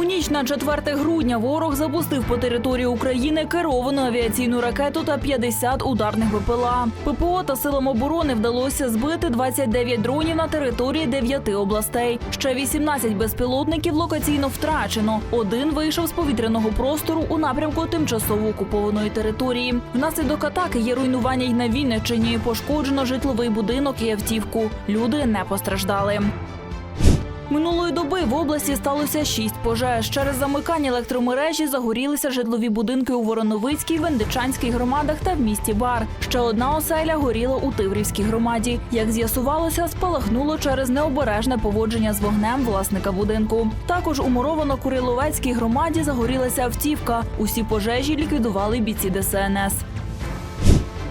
У ніч на 4 грудня ворог запустив по території України керовану авіаційну ракету та 50 ударних БПЛА. ППО та силам оборони вдалося збити 29 дронів на території 9 областей. Ще 18 безпілотників локаційно втрачено. Один вийшов з повітряного простору у напрямку тимчасово окупованої території. Внаслідок атаки є руйнування й на Вінниччині. Пошкоджено житловий будинок і автівку. Люди не постраждали. Минулої доби в області сталося шість пожеж. Через замикання електромережі загорілися житлові будинки у Вороновицькій, Вендичанській громадах та в місті Бар. Ще одна оселя горіла у Тиврівській громаді. Як з'ясувалося, спалахнуло через необережне поводження з вогнем власника будинку. Також у Муровано-Куриловецькій громаді загорілася автівка. Усі пожежі ліквідували бійці ДСНС.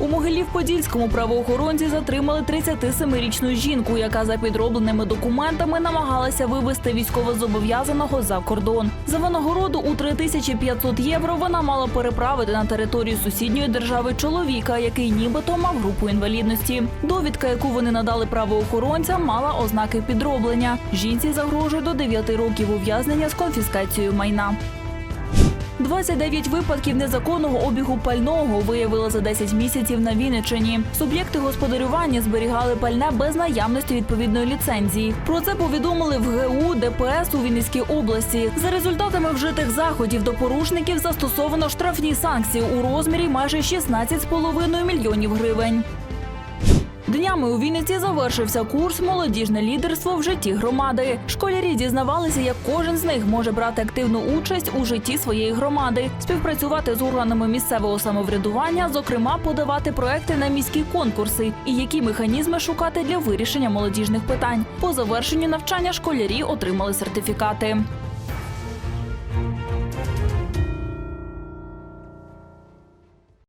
У Могилів-Подільському правоохоронці затримали 37-річну жінку, яка за підробленими документами намагалася вивезти військовозобов'язаного за кордон. За винагороду у 3500 євро вона мала переправити на територію сусідньої держави чоловіка, який нібито мав групу інвалідності. Довідка, яку вони надали правоохоронцям, мала ознаки підроблення. Жінці загрожує до 9 років ув'язнення з конфіскацією майна. 29 випадків незаконного обігу пального виявили за 10 місяців на Вінниччині. Суб'єкти господарювання зберігали пальне без наявності відповідної ліцензії. Про це повідомили в ГУ ДПС у Вінницькій області. За результатами вжитих заходів до порушників застосовано штрафні санкції у розмірі майже 16,5 мільйонів гривень. Днями у Вінниці завершився курс Молодіжне лідерство в житті громади. Школярі дізнавалися, як кожен з них може брати активну участь у житті своєї громади, співпрацювати з органами місцевого самоврядування, зокрема подавати проекти на міські конкурси і які механізми шукати для вирішення молодіжних питань. По завершенню навчання школярі отримали сертифікати.